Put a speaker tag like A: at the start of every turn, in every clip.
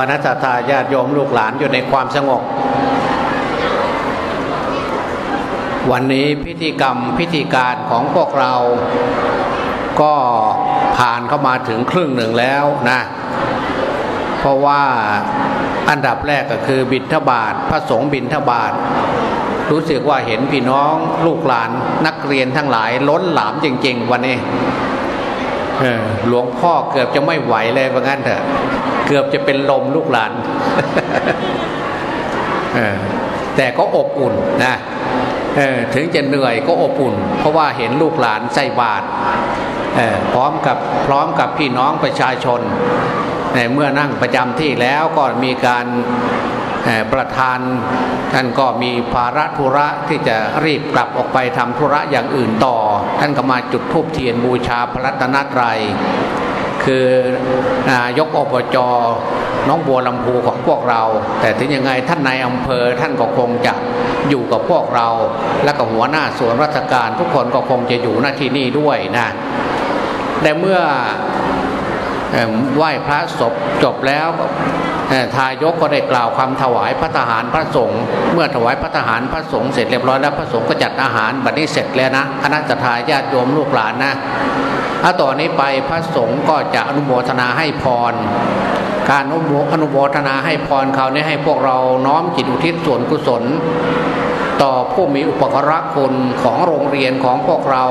A: คณะทาญาติโยมลูกหลานอยู่ในความสงบ วันนี้พิธีกรรมพิธีการของพวกเราก็ผ่านเข้ามาถึงครึ่งหนึ่งแล้วนะ เพราะว่าอันดับแรกก็คือบิณฑบาตพระสงฆ์บิณฑบาตรู้สึกว่าเห็นพี่น้องลูกหลานนักเรียนทั้งหลายล้นหลามจริง ๆ วันนี้หลวงพ่อเกือบจะไม่ไหวเลยว่างั้นเถอะ เกือบจะเป็นลมลูกหลานแต่ก็อบอุ่นนะถึงจะเหนื่อยก็อบอุ่น เพราะว่าเห็นลูกหลานใส่บาตรพร้อมกับพร้อมกับพี่น้องประชาชนเมื่อนั่งประจำที่แล้วก็มีการประธานท่านก็มีภาระธุระที่จะรีบกลับออกไปทำธุระอย่างอื่นต่อ ท่านก็มาจุดธูปเทียนบูชาพระรัตนตรัย คือยกอบจน้องบัวลำพูของพวกเรา แต่ถึงยังไงท่านนายอำเภอท่านก็คงจะอยู่กับพวกเรา และกับหัวหน้าส่วนราชการทุกคนก็คงจะอยู่หน้าที่นี่ด้วยนะแต่เมื่อไหว้พระศพจบแล้ว ทายกก็ได้กล่าวคำถวายพระทหารพระสงฆ์เมื่อถวายพระทหารพระสงฆ์เสร็จเรียบร้อยแล้วพระสงฆ์ก็จัดอาหารบัดนี้เสร็จแล้วนะคณะทาญาติโยมลูกหลานนะถ้าต่อนนี้ไปพระสงฆ์ก็จะอนุโมทนาให้พร การอนุโมทนาให้พรเขานี้ให้พวกเราน้อมจิตอุทิศส่วนกุศลต่อผู้มีอุปกรคุณของโรงเรียนของพวกเรา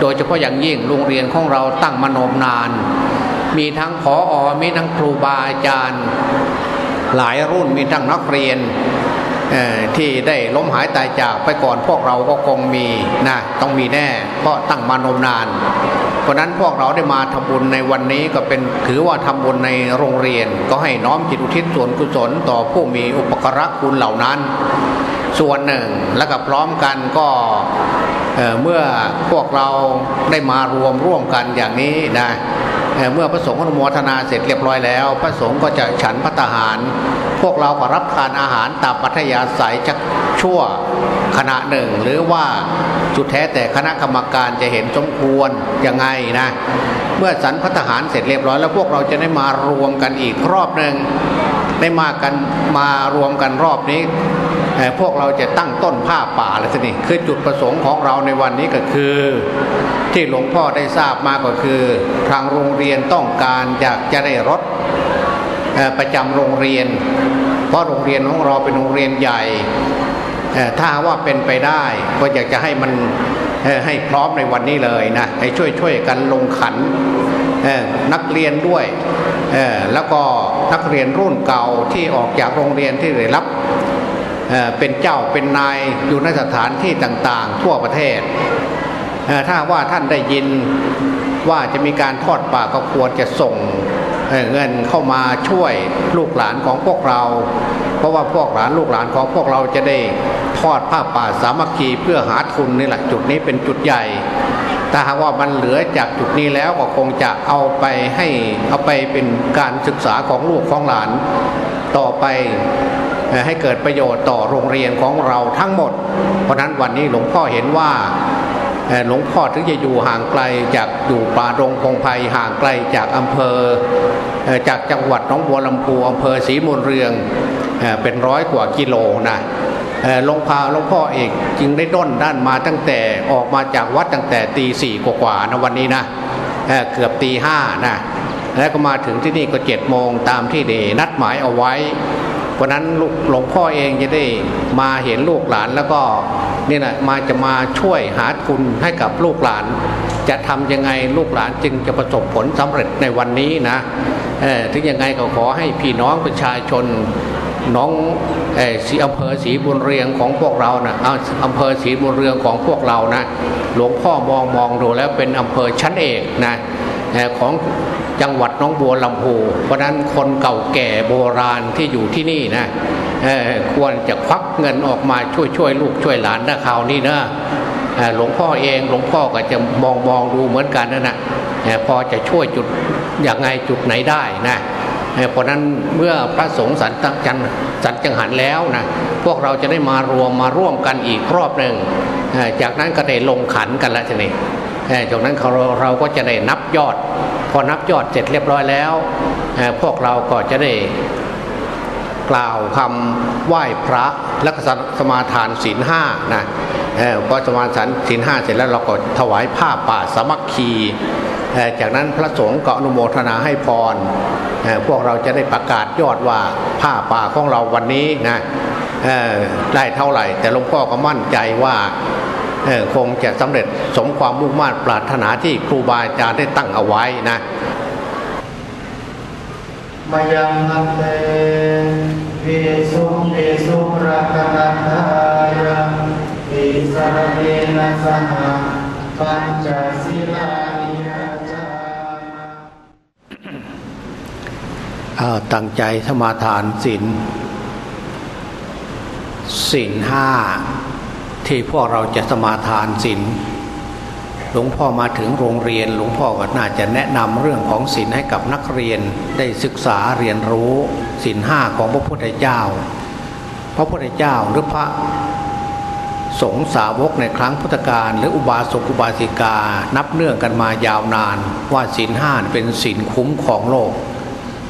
A: โดยเฉพาะอย่างยิ่งโรงเรียนของเราตั้งมานมนาน มีทั้งผออมีทั้งครูบาอาจารย์ หลายรุ่นมีทั้งนักเรียนที่ได้ล้มหายตายจากไปก่อนพวกเราก็คงมีนะต้องมีแน่เพราะตั้งมานมนาน เพราะนั้นพวกเราได้มาทำบุญในวันนี้ก็เป็นถือว่าทำบุญในโรงเรียน ก็ให้น้อมจิตอุทิศส่วนกุศลต่อผู้มีอุปกรณ์คุณเหล่านั้น ส่วนหนึ่งแล้วก็พร้อมกันก็เมื่อพวกเราได้มารวมร่วมกันอย่างนี้นะ เมื่อพระสงฆ์อนุโมทนาเสร็จเรียบร้อยแล้ว พระสงฆ์ก็จะฉันพระทหาร พวกเราก็รับทานอาหารตามปัทยาสายจักชั่วขณะหนึ่ง หรือว่าจุดแท้แต่คณะกรรมการจะเห็นสมควรยังไงนะเมื่อสันพัฒหารเสร็จเรียบร้อยแล้วพวกเราจะได้มารวมกันอีกรอบหนึ่งได้มากันมารวมกันรอบนี้ พวกเราจะตั้งต้นผ้าป่าแล้วสินี่คือจุดประสงค์ของเราในวันนี้ก็คือ ที่หลวงพ่อได้ทราบมาก็คือ ทางโรงเรียนต้องการอยากจะได้รถประจำโรงเรียน เพราะโรงเรียนของเราเป็นโรงเรียนใหญ่ถ้าว่าเป็นไปได้ก็อยากจะให้มันให้พร้อมในวันนี้เลยนะให้ช่วยช่วยกันลงขันนักเรียนด้วยแล้วก็นักเรียนรุ่นเก่าที่ออกจากโรงเรียนที่ได้รับ เป็นเจ้าเป็นนายอยู่ในสถานที่ต่างๆ ทั่วประเทศ ถ้าว่าท่านได้ยินว่าจะมีการทอดป่าก็ควรจะส่งเงินเข้ามาช่วยลูกหลานของพวกเรา เพราะว่าพวกหลานลูกหลานของพวกเราจะได้ทอดผ้าป่าสามัคคีเพื่อหาทุนนี่แหละจุดนี้เป็นจุดใหญ่ถ้าหากว่ามันเหลือจากจุดนี้แล้วก็คงจะเอาไปให้เอาไปเป็นการศึกษาของลูกของหลาน ต่อไป ให้เกิดประโยชน์ต่อโรงเรียนของเราทั้งหมด เพราะนั้นวันนี้หลวงพ่อเห็นว่าหลวงพ่อถึงจะอยู่ห่างไกลจากอยู่ป่าดงพงไพ่ห่างไกลจากอำเภอ จากจังหวัดน้องบัวลำพูอำเภอศรีมูลเรืองเป็นร้อยกว่ากิโลนะหลวงพ่อหลวงพ่อเอกจึงได้ด้นด้านมาตั้งแต่ออกมาจากวัดตั้งแต่ตีสี่กว่าๆนะวันนี้นะเกือบตีห้านะแล้วก็มาถึงที่นี่ก็เจ็ดโมงตามที่เดนัดหมายเอาไว้ ราะนั้นหลวงพ่อเองจะได้มาเห็นลูกหลานแล้วก็นี่แหละมาจะมาช่วยหาทุนให้กับลูกหลาน จะทำยังไงลูกหลานจึงจะประสบผลสำเร็จในวันนี้นะถึงยังไงก็ขอให้พี่น้องประชาชนน้องสีอำเภอสีบุญเรียงของพวกเรานะอำเภอสีบุญเรียงของพวกเรานะ หลวงพ่อมองมองดูแล้วเป็นอำเภอชั้นเอกนะ ของจังหวัดน้องบัวลำพูเพราะนั้นคนเก่าแก่โบราณที่อยู่ที่นี่นะควรจะควักเงินออกมาช่วยช่วยลูกช่วยหลานนะคราวนี้นะหลวงพ่อเองหลวงพ่อก็จะมองมองดูเหมือนกันนะนะพอจะช่วยจุดอย่างไงจุดไหนได้นะเพราะนั้นเมื่อพระสงฆ์สันตจันสันจังหันแล้วนะพวกเราจะได้มารวมมาร่วมกันอีกรอบหนึ่งจากนั้นก็ได้ลงขันกันแล้วทีนี้ จากนั้นเราเราก็จะได้นับยอด พอนับยอดเสร็จเรียบร้อยแล้ว พวกเราก็จะได้กล่าวคำไหว้พระแล้วก็สมาทานศีลห้านะพอสมาทานศีลห้าเสร็จแล้วเราก็ถวายผ้าป่าสมัคคีจากนั้นพระสงฆ์ก็อนุโมทนาให้พรพวกเราจะได้ประกาศยอดว่าผ้าป่าของเราวันนี้นะได้เท่าไหร่ แต่หลวงพ่อก็มั่นใจว่า คงจะสำเร็จสมความมุ่งมั่ปรารถนาที่ครูบาอาจารย์ได้ตั้งเอาไว้นะ
B: มายังอันเตวิสุวิสุรักนันทายะวิสารเนนะสหปัญจศีลานิยจา
A: ตั้งใจสมาทานศีลศีลห้า ที่พวกเราจะสมาทานศีลหลวงพ่อมาถึงโรงเรียน หลวงพ่อก็น่าจะแนะนำเรื่องของศีลให้กับนักเรียนได้ศึกษาเรียนรู้ศีลห้าของพระพุทธเจ้า พระพุทธเจ้าหรือพระสงฆ์สาวกในครั้งพุทธกาลหรืออุบาสกอุบาสิกา นับเนื่องกันมายาวนาน ว่าศีลห้าเป็นศีลคุ้มของโลก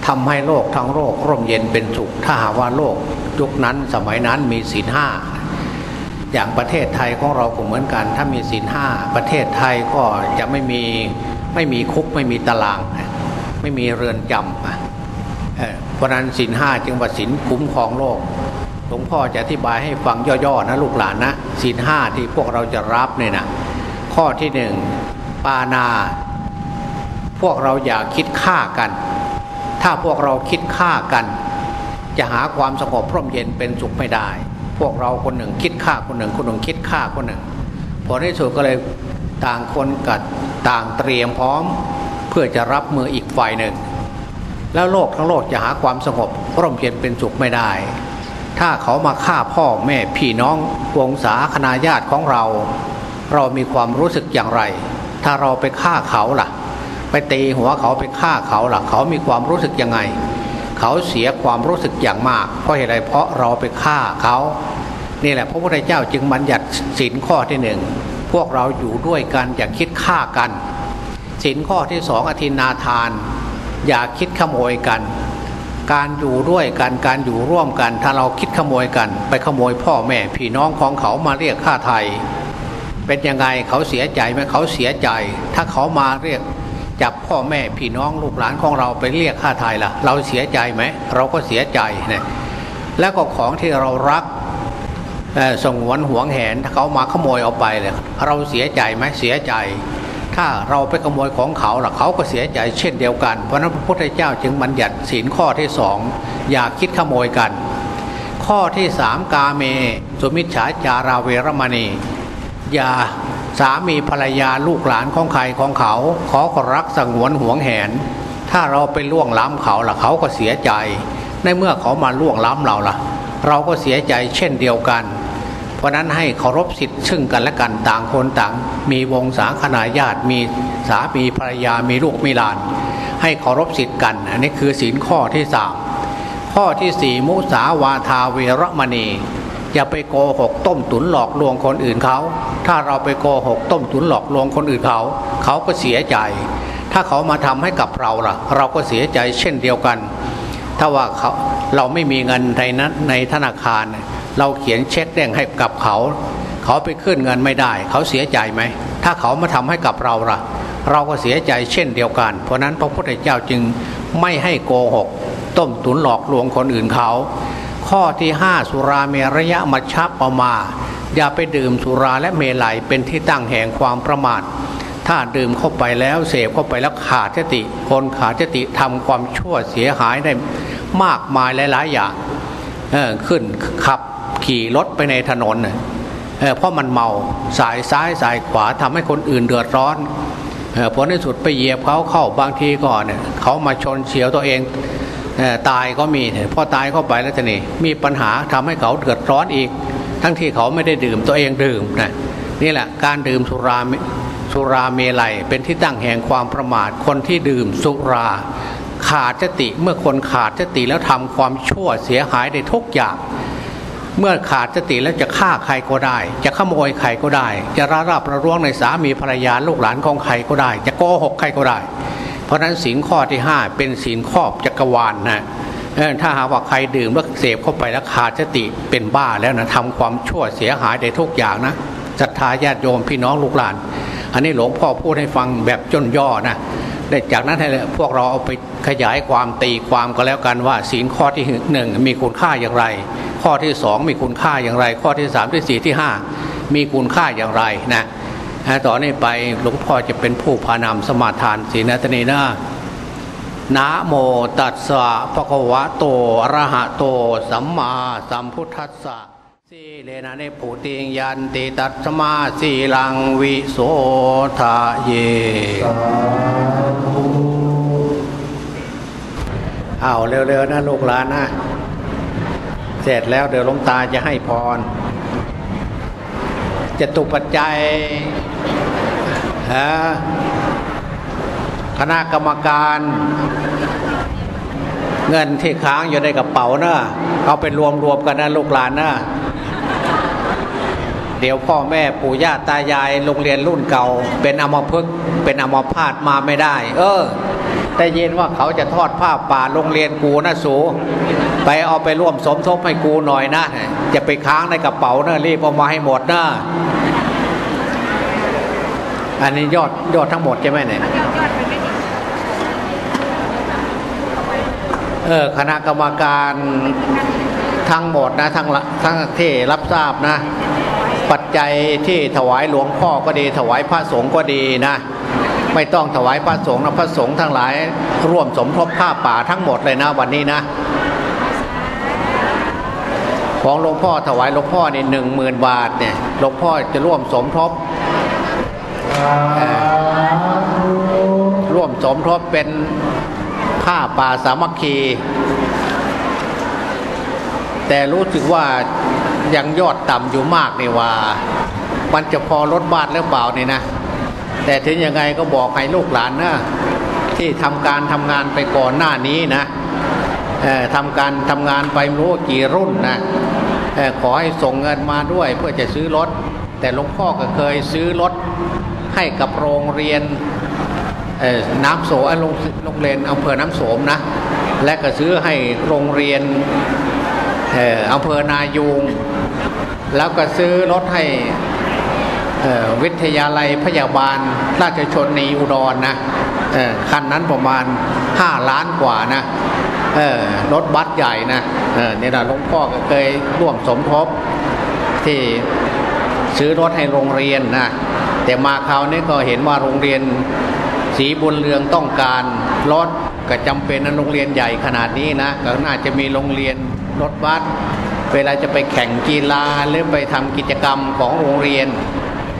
A: ทำให้โลกทั้งโลกร่มเย็นเป็นสุขถ้าหากว่าโลกยุคนั้นสมัยนั้นมีศีลห้า อย่างประเทศไทยของเราก็เหมือนกัน ถ้ามีศีลห้าประเทศไทยก็จะไม่มีไม่มีคุกไม่มีตาราง ไม่มีเรือนจำเพราะนั้นศีลห้าจึงว่าศีลคุ้มครองโลกหลวงพ่อจะอธิบายให้ฟังย่อๆนะลูกหลานนะศีลห้าที่พวกเราจะรับเนี่ยนะข้อที่หนึ่งปานา พวกเราอย่าคิดฆ่ากัน ถ้าพวกเราคิดฆ่ากัน จะหาความสงบพร่มเย็นเป็นสุขไม่ได้ พวกเราคนหนึ่งคิดฆ่าคนหนึ่ง คนหนึ่งคิดฆ่าคนหนึ่งผลที่สุดก็เลยต่างคนกัดต่างเตรียมพร้อมเพื่อจะรับมืออีกฝ่ายหนึ่ง แล้วโลกทั้งโลกจะหาความสงบร่มเย็นเป็นสุขไม่ได้ ถ้าเขามาฆ่าพ่อแม่พี่น้องวงศาคณาญาติของเรา เรามีความรู้สึกอย่างไร ถ้าเราไปฆ่าเขาล่ะ ไปตีหัวเขาไปฆ่าเขาล่ะ เขามีความรู้สึกยังไง เขาเสียความรู้สึกอย่างมาก เพราะเหตุใดเพราะเราไปฆ่าเขานี่แหละพระพุทธเจ้าจึงบัญญัติสินข้อที่หนึ่งพวกเราอยู่ด้วยกันอย่าคิดฆ่ากันสินข้อที่สองอธินาทาน อย่าคิดขโมยกัน การอยู่ด้วยกันการอยู่ร่วมกัน ถ้าเราคิดขโมยกัน ไปขโมยพ่อแม่พี่น้องของเขามาเรียกค่าไทย เป็นยังไงเขาเสียใจไหมเขาเสียใจ ถ้าเขามาเรียก จับพ่อแม่พี่น้องลูกหลานของเราไปเรียกค่าไทยล่ะ เราเสียใจไหมเราก็เสียใจนะแล้วก็ของที่เรารักส่งวนหวงแหนถ้าเขามาขโมยเอาไปเลยเราเสียใจไหมเสียใจ ถ้าเราไปขโมยของเขาล่ะเขาก็เสียใจเช่นเดียวกัน เพราะนั้นพระพุทธเจ้าจึงบัญญัติศีลข้อที่สองอย่าคิดขโมยกัน ข้อที่สามกาเมสุมิชฉาจาราเวรมณี อย่า สามีภรรยาลูกหลานของใครของเขา ขอขรักสงวนห่วงแหน ถ้าเราไปล่วงล้ำเขาล่ะเขาก็เสียใจ ในเมื่อเขามาล่วงล้ำเราล่ะ เราก็เสียใจเช่นเดียวกัน เพราะนั้นให้เคารพสิทธิ์ซึ่งกันและกันต่างคนต่าง มีวงศาคณาญาติมีสามีภรรยามีลูกมีหลาน ให้เคารพสิทธิ์กัน อันนี้คือศีลข้อที่สามข้อที่สี่มุสาวาทาเวรมณี อย่าไปโกหกต้มตุนหลอกลวงคนอื่นเขา ถ้าเราไปโกหกต้มตุนหลอกลวงคนอื่นเขา เขาก็เสียใจ ถ้าเขามาทำให้กับเราล่ะ เราก็เสียใจเช่นเดียวกัน ถ้าว่าเขาเราไม่มีเงินในนั้นในธนาคาร เราเขียนเช็คแดงให้กับเขา เขาไปขึ้นเงินไม่ได้ เขาเสียใจไหม ถ้าเขามาทำให้กับเราล่ะ เราก็เสียใจเช่นเดียวกัน เพราะนั้นพระพุทธเจ้าจึงไม่ให้โกหก ต้มตุนหลอกลวงคนอื่นเขา ข้อที่ห้าสุราเมรยะมัชฌปมา อย่าไปดื่มสุราและเมลัยเป็นที่ตั้งแห่งความประมาท ถ้าดื่มเข้าไปแล้วเสพเข้าไปแล้วขาดสติ คนขาดสติทำความชั่วเสียหายได้มากมายหลายๆอย่างขึ้นขับขี่รถไปในถนนเเพราะมันเมาสายซ้ายสายขวาทำให้คนอื่นเดือดร้อนผลในสุดไปเหยียบเขาเข้าบางทีก่อนเนี่ยเขามาชนเฉียวตัวเอง ตายก็มีพอตายเข้าไปแล้วจะนี่มีปัญหาทำให้เขาเดือดร้อนอีก ทั้งที่เขาไม่ได้ดื่มตัวเองดื่มนะนี่แหละการดื่มสุราสุราเมลัยเป็นที่ตั้งแห่งความประมาทคนที่ดื่มสุรา ขาดสติเมื่อคนขาดสติแล้วทำความชั่วเสียหายได้ทุกอย่าง เมื่อขาดสติแล้วจะฆ่าใครก็ได้ จะขโมยใครก็ได้ จะระราบระร่วงในสามีภรรยาลูกหลานของใครก็ได้ จะโกหกใครก็ได้ เพราะนั้นศีลข้อที่5เป็นศีลครอบจักรวาลนนะถ้าหากว่าใครดื่มแล้วเสพเข้าไปแล้วขาดสติเป็นบ้าแล้วนะทำความชั่วเสียหายได้ทุกอย่างนะศรัทธาญาติโยมพี่น้องลูกหลาน อันนี้หลวงพ่อพูดให้ฟังแบบจนย่อนะได้จากนั้นให้พวกเราเอาไปขยายความตีความก็แล้วกันว่าศีลข้อที่หนึ่งมีคุณค่าอย่างไร ข้อที่สองมีคุณค่าอย่างไร ข้อที่สามที่สี่ที่ห้ามีคุณค่าอย่างไรนะ ต่อนนี้ไปหลวงพ่อจะเป็นผู้พานำสมาทานศีนัตนีนะนะโมตัสสะภะคะวะโตอะระหะโต สัมมาสัมพุทธัสสะสีเลนะเนปูติงยันติตัสมาสีลังวิโสทะเย เอาเร็วๆนะลูกหลานนะ เสร็จแล้วเดี๋ยวหลวงตาจะให้พร จตุปัจจัยฮะคณะกรรมการ เงินที่ค้างอยู่ในกระเป๋านะเอาไปรวมรวมกันนะลูกหลานนะเดี๋ยวพ่อแม่ปู่ย่าตายายโรงเรียนรุ่นเก่า เป็นอมพึกเป็นอมพาตมาไม่ได้ เออ แต่เยินว่าเขาจะทอดผ้าป่าโรงเรียนกูนะสู ไปเอาไปร่วมสมทบให้กูหน่อยนะจะไปค้างในกระเป๋านะรีบเอามาให้หมดนะอันนี้ยอดยอดทั้งหมดใช่ไหมเนี่ยเออคณะกรรมการทั้งหมดนะทั้งทั้งที่รับทราบนะ ปัจจัยที่ถวายหลวงพ่อก็ดี ถวายพระสงฆ์ก็ดีนะ ไม่ต้องถวายพระสงฆ์นะพระสงฆ์ทั้งหลาย ร่วมสมทบผ้าป่าทั้งหมดเลยนะวันนี้นะ ของหลวงพ่อถวายหลวงพ่อนี่หนึ่งหมื่นบาทเนี่ยหลวงพ่อจะร่วมสมทบร่วมสมทบเป็นผ้าป่าสามัคคี แต่รู้สึกว่ายังยอดต่ำอยู่มากนี่ว่า มันจะพอลดบาทหรือเปล่านี่นะ แต่ถึงยังไงก็บอกให้ลูกหลานนะที่ทำการทำงานไปก่อนหน้านี้นะ ทำการทำงานไปรู้กี่รุ่นนะขอให้ส่งเงินมาด้วยเพื่อจะซื้อรถ แต่หลวงพ่อก็เคยซื้อรถให้กับโรงเรียนน้ำโสมโรงเรียนอำเภอน้ำโสมนะ และก็ซื้อให้โรงเรียนอำเภอนายูงแล้วก็ซื้อรถให้วิทยาลัยพยาบาลราชชนในอุดรนนะคันนั้นประมาณ 5 ล้านกว่านะ รถบัสใหญ่นะนี่แหละหลวงพ่อก็เคยร่วมสมทบที่ซื้อรถให้โรงเรียนนะแต่มาคราวนี้ก็เห็นว่าโรงเรียนสีบุญเรืองต้องการรถก็จำเป็นนะโรงเรียนใหญ่ขนาดนี้นะก็น่าจะมีโรงเรียนรถบัสเวลาจะไปแข่งกีฬาหรือไปทำกิจกรรมของโรงเรียน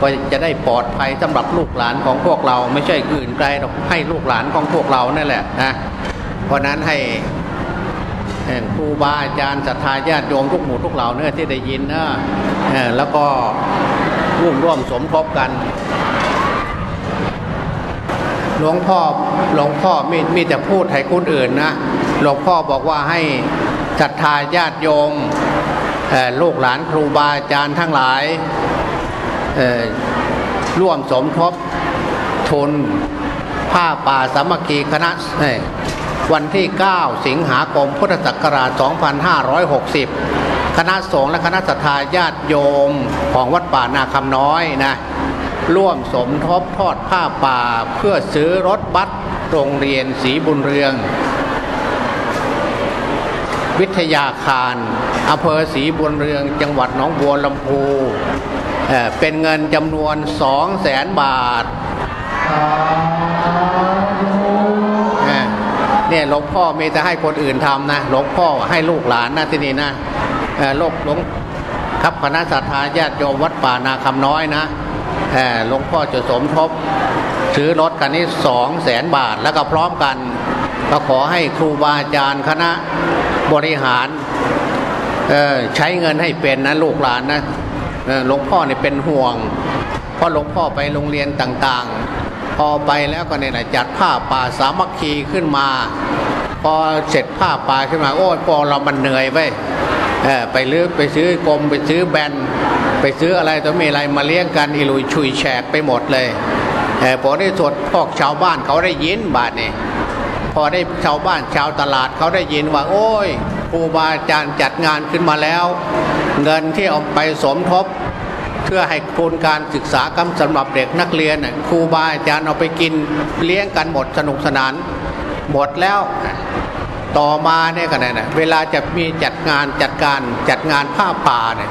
A: ก็จะได้ปลอดภัยสำหรับลูกหลานของพวกเราไม่ใช่อื่นไกลหรอกให้ลูกหลานของพวกเรานั่นแหละนะเพราะนั้นให้ ครูบาอาจารย์ศรัทธาญาติโยมทุกหมู่ทุกเหล่าเนี่ยที่ได้ยินนะแล้วก็ร่วมร่วมสมทบกัน หลวงพ่อหลวงพ่อมีมีแต่พูดให้คนอื่นนะหลวงพ่อบอกว่าให้ศรัทธาญาติโยมลูกหลานครูบาอาจารย์ทั้งหลายร่วมสมทบทุนผ้าป่าสามัคคีคณะ วันที่ 9 สิงหาคมพุทธศักราช 2560 คณะสงฆ์และคณะสัตยาญาติโยมของวัดป่านาคำน้อยนะร่วมสมทบทอดผ้าป่าเพื่อซื้อรถบัสโรงเรียนศรีบุญเรือง วิทยาคารอำเภอศรีบุญเรืองจังหวัดหนองบัวลำพูเเป็นเงินจำนวนสองแสนบาท เนี่ยหลวงพ่อมีแต่ให้คนอื่นทำนะหลวงพ่อให้ลูกหลานนะที่นี่นะโลกหลวงครับคณะสัตยาญาติโยมวัดป่านาคำน้อยนะหลวงพ่อจะสมทบซื้อรถกันนี้สองแสนบาทแล้วก็พร้อมกัน ก็ขอให้ครูบาอาจารย์คณะบริหารใช้เงินให้เป็นนะลูกหลานนะหลวงพ่อเนี่ยเป็นห่วง เพราะหลวงพ่อไปโรงเรียนต่าง พอไปแล้วก็เนี่ยจัดผ้าป่าสามัคคีขึ้นมา พอเสร็จผ้าป่าขึ้นมา โอ้ยพอเรามันเหนื่อยไปไปเลือกไปซื้อกลมไปซื้อแบนไปซื้ออะไรตัวมีอะไรมาเลี้ยงกันอิลุยชุยแฉกไปหมดเลยพอได้สดพอกชาวบ้านเขาได้ยินบาทนี่พอได้ชาวบ้านชาวตลาดเขาได้ยินว่า โอ้ยครูบาอาจารย์จัดงานขึ้นมาแล้ว เงินที่เอาไปสมทบ เพื่อให้ทุนการศึกษากำสำหรับเด็กนักเรียนครูบาอาจารย์เอาไปกินเลี้ยงกันหมดสนุกสนาน หมดแล้วต่อมาเนี่ยกันนะเวลาจะมีจัดงานจัดการจัดงานผ้าป่าเนี่ย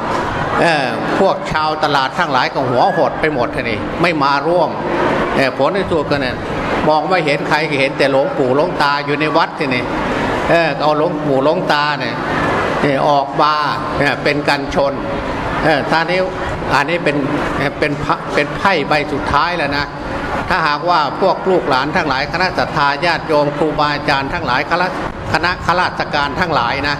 A: พวกชาวตลาดทั้งหลายก็หัวหดไปหมดทีนี่ไม่มาร่วมผลในตัวกันเนี่ยมองไม่เห็นใครก็เห็นแต่หลวงปู่หลวงตาอยู่ในวัดทีนี่เออเอาหลวงปู่หลวงตาเนี่ยออกมานเป็นกันชน เออท่านี้อันนี้เป็นเป็นเป็นไพ่ใบสุดท้ายแล้วนะถ้าหากว่าพวกลูกหลานทั้งหลายคณะสัตยาญาติโยมครูบาอาจารย์ทั้งหลายคณะคณะข้าราชการทั้งหลายนะ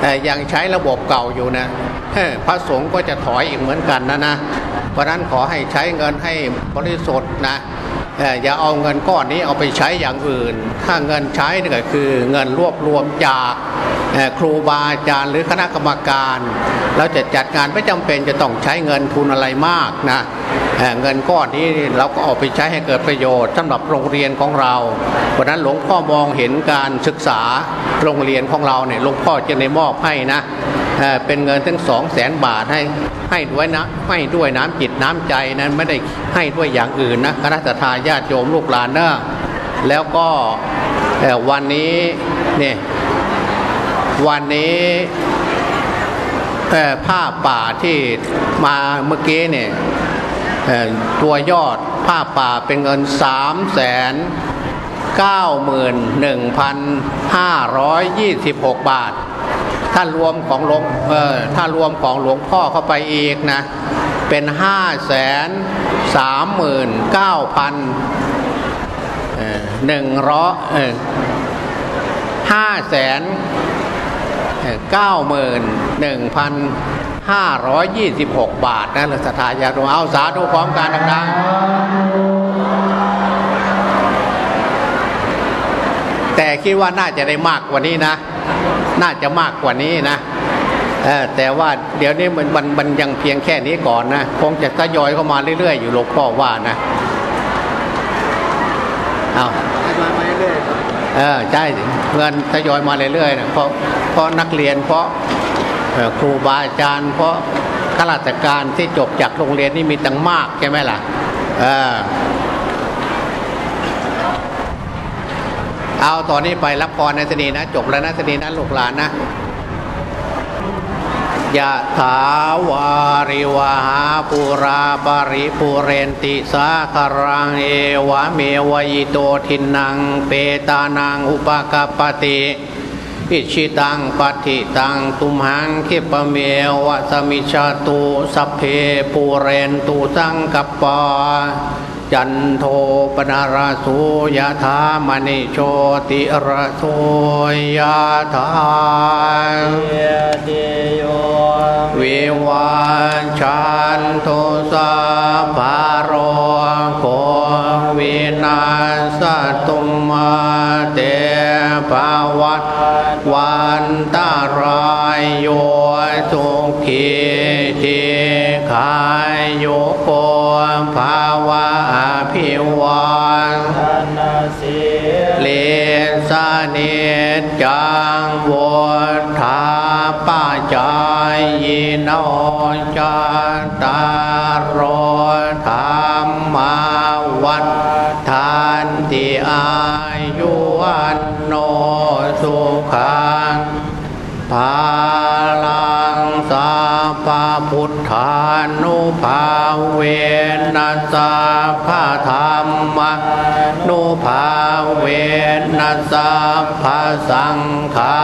A: แต่ยังใช้ระบบเก่าอยู่นะเฮ้ยพระสงฆ์ก็จะถอยอีกเหมือนกันนะนะ เพราะนั้นขอให้ใช้เงินให้บริสุทธิ์นะ อย่าเอาเงินก้อนนี้เอาไปใช้อย่างอื่น ถ้าเงินใช้นี่ก็คือเงินรวบรวมจากครูบาอาจารย์หรือคณะกรรมการ เราจะจัดงานไม่จำเป็นจะต้องใช้เงินทุนอะไรมากนะเเงินก้อนนี้เราก็เอาไปใช้ให้เกิดประโยชน์สำหรับโรงเรียนของเราเพราะนั้นหลวงพ่อมองเห็นการศึกษาโรงเรียนของเราเนี่ยหลวงพ่อจะได้มอบให้นะ เป็นเงินถึงสองแสนบาทให้ให้ด้วยนะให้ด้วยน้ำจิตน้ำใจนั้นไม่ได้ให้ด้วยอย่างอื่นนะคณะทาญาติโยมลูกหลานเนอะแล้วก็วันนี้เนี่ยวันนี้เอ่อผ้าป่าที่มาเมื่อกี้เนี่ยตัวยอดผ้าป่าเป็นเงินสามแสนเก้าหมื่นหนึ่งพันห้าร้อยยี่สิบหกบาท ถ้ารวมของหลวงเออถ้ารวมของหลวงพ่อเข้าไปอีกนะ เป็นห้าแสนสามหมื่นเก้าพันหนึ่งร้อยห้าแสนเก้าหมื่นหนึ่งพันห้าร้อยยี่สิบหกบาทนะสถานยาตเอาสาธุพร้อมกันดังๆแต่คิดว่าน่าจะได้มากกว่านี้นะ น่าจะมากกว่านี้นะแต่ว่าเดี๋ยวนี้มันมันมันยังเพียงแค่นี้ก่อนนะคงจะทยอยเข้ามาเรื่อยๆ อยู่หลวงพ่อว่านะเอา
B: มามาเรื่อย
A: เออใช่เงินทยอยมาเรื่อยๆนะเพราะเพราะนักเรียนเพราะครูบาอาจารย์ เพราะข้าราชการที่จบจากโรงเรียนนี่มีตั้งมากใช่ไหมล่ะเออ เอาตอนนี้ไปรับพรในสนีนะ จบแล้วนะสนีนะลูกหลานนะยะถาวาริวหาปุราปริปุเรนติสาคารังเอวะเมวะยิโตทินัง เปตานังอุปกปปติอิชิตังปฏิตังตุมหังคิปเมวะสมิชาตุสัพเพปุเรนตุสังกปา จันโทปนาราสุยะธามณิโชติระโสยะธา
B: เวิ
A: วันชันโทสะภารโควินาสตุมาเตภวัตวันตารายโยทุ ขายโยโกภาวะอภิวัน
B: นสี
A: เลสาเนจังวทาปาจายโนจตารโรธรรมาวัฏทานติอายุวันโนสุขังภาลังาพาพุทธานุภาเวนัสสาพาธรรมนุภาเวนัสสาพาสังขา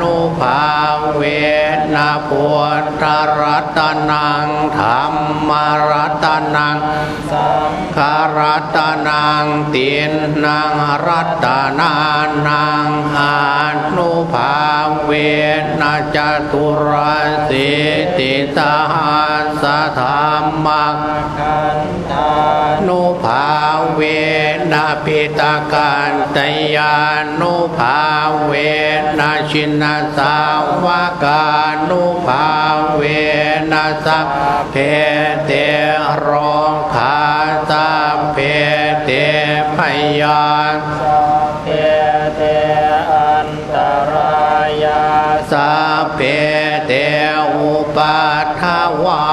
A: นุภาเวนะพุทธรัตนังธรรมรัตนัง
B: สัง
A: คารัตนังตินนางรัตนานังอานุภาเว นะจตุราสิติสหัสธรรมัง
B: ขันธา
A: นุภาเวนะพิตาการตยานุภาเวนะชินสาวกานุภาเวนะสัพเพเตโรขาสัพเพเตพยาน
B: เพเต
A: อุปาทวา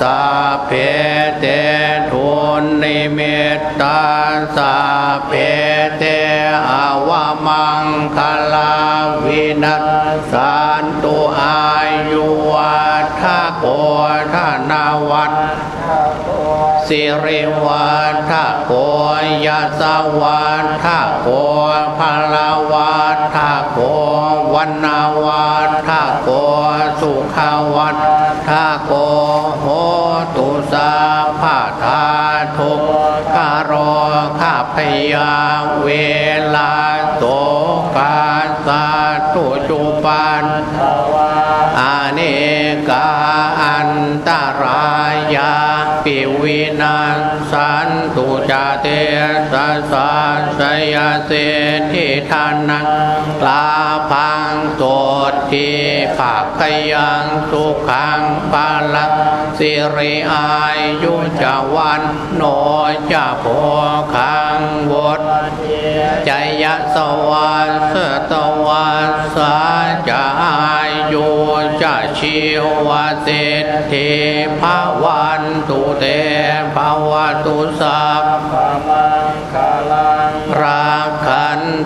A: สาเพเตทุนนิมิตตาสาเพเตอวมังคลาวินัสสันตุอายุวัฏโกธนาวัฏ สิริวัฏโกยะสวัฏโกภลาวัฏโกวันนาวัฏโกสุขวัฏโกโหตุสาภาธาทุกขารอข้าพยาเวลาโต กาสาตุจุปันอาเนกาอันตรายาปิวินัสสันตุจเตสสาสยเสทิทานังลาพังโส ทีภาคยังสุขังปาลังสิริอายุจาวันโนจะโพคังวดใจยะสวัสตวัสสาจะอายุจะชิวเศรษฐีภาวันตุเตภาวตุสัพพมังคลังราคัน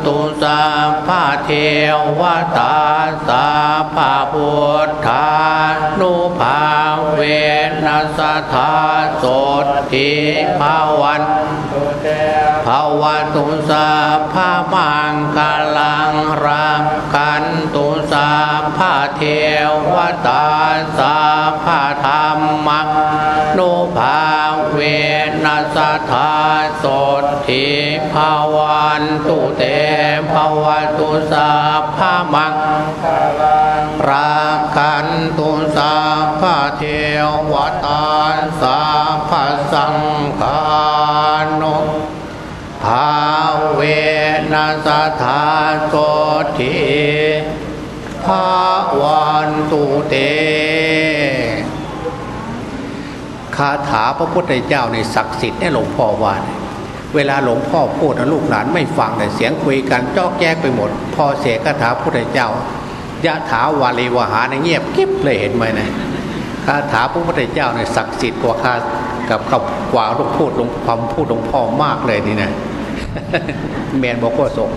A: ตุสัพพะเทวตาสัพพะพุทธานุภาเวนัสธาโสติภาวันภาวตุสัพพะมังคลังราคันตุสัพพะเทวตาสัพพะธรรมัง นุภาเวนัสธาโสติภาวันตุเตภาวตุสัพพะมังคลังราคันตุสัพพะเทวตาสัพพะสังฆานุภาเวนัสธาโสติภาวันตุเตาถาพระพุทธเจ้าในศักดิ์สิทธิ์เนี่ยหลวงพ่อว่าเนี่ยเวลาหลวงพ่อพูดนะลูกหลานไม่ฟังแต่เสียงคุยกันจอกแยกไปหมด พอเสียคาถาพระพุทธเจ้ายะถาวาลีวหาในเงียบกิ๊บเลยเห็นไหมนะคาถาพระพุทธเจ้าในศักดิ์สิทธิ์กว่าคากับกับกว่าลูกพูดหลวงความพูดหลวงพ่อมากเลยนี่นะเมียนบอกว่าสง